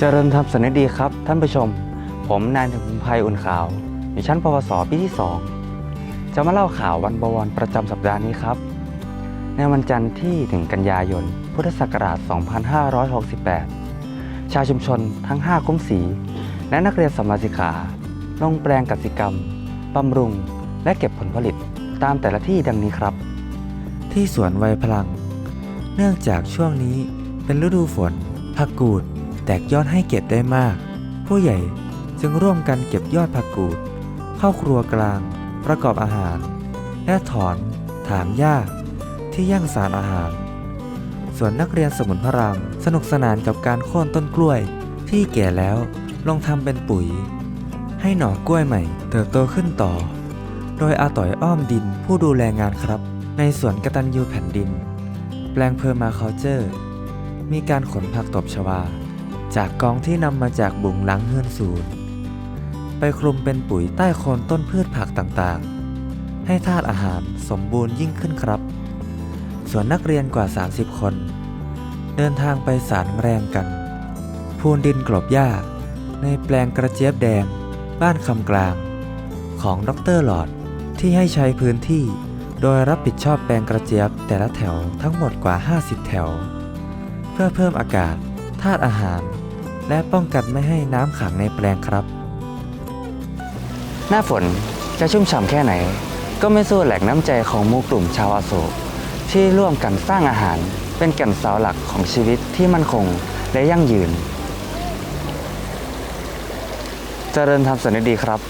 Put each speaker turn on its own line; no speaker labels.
เจริญธรรมสนิดีครับ ท่านผู้ชม ผมนายถึงภัยอุ่นขาว อยู่ชั้นปวสปีที่ 2 จะมาเล่าข่าววันบวรประจำสัปดาห์นี้ครับ ในวันจันทร์ที่1กันยายน พุทธศักราช 2568 ชาวชุมชนทั้ง 5 คุ้มสี และนักเรียนสมมาสิกขาลงแปลงกสิกรรมบำรุง และเก็บผลผลิตตามแต่ละที่ดังนี้ครับ
ที่สวนไวพลัง เนื่องจากช่วงนี้เป็นฤดูฝนผักกูด แตกยอดให้เก็บได้มาก ผู้ใหญ่จึงร่วมกันเก็บยอดผักกูด เข้าครัวกลาง ประกอบอาหาร และถอน ถางหญ้าที่ย่างสารอาหาร ส่วนนักเรียนสมุนพระรามสนุกสนานกับการโค่นต้นกล้วย ที่แก่แล้วลงทำเป็นปุ๋ย ให้หน่อกล้วยใหม่ เติบโตขึ้นต่อ โดยอาต่อยอ้อมดินผู้ดูแลงานครับ ในสวนกตัญญูแผ่นดิน แปลงเพอร์มาเคาเจอร์ มีการขนผักตบชวา จากกองที่นำมาจากบุงหลังเฮือนศูนย์ไปคลุมเป็นปุ๋ยใต้โคนต้นพืชผักต่างๆ ให้ธาตุอาหารสมบูรณ์ยิ่งขึ้นครับ ส่วนนักเรียนกว่า 30 คน เดินทางไปสารแรงกัน พูนดินกลบหญ้า ในแปลงกระเจี๊ยบแดง บ้านคำกลาง ของดรหลอดที่ให้ใช้พื้นที่ โดยรับผิดชอบแปลงกระเจี๊ยบแต่ละแถวทั้งหมดกว่า 50 แถว เพื่อเพิ่มอากาศ ธาตุอาหาร และป้องกันไม่ให้น้ำขังในแปลงครับ
หน้าฝนจะชุ่มฉ่ำแค่ไหน ก็ไม่สู้แหล่งน้ำใจของหมู่กลุ่มชาวอโศกที่ร่วมกันสร้างอาหาร เป็นแก่นเสาหลักของชีวิตที่มั่นคงและยั่งยืน เจริญธรรมสนิดีครับ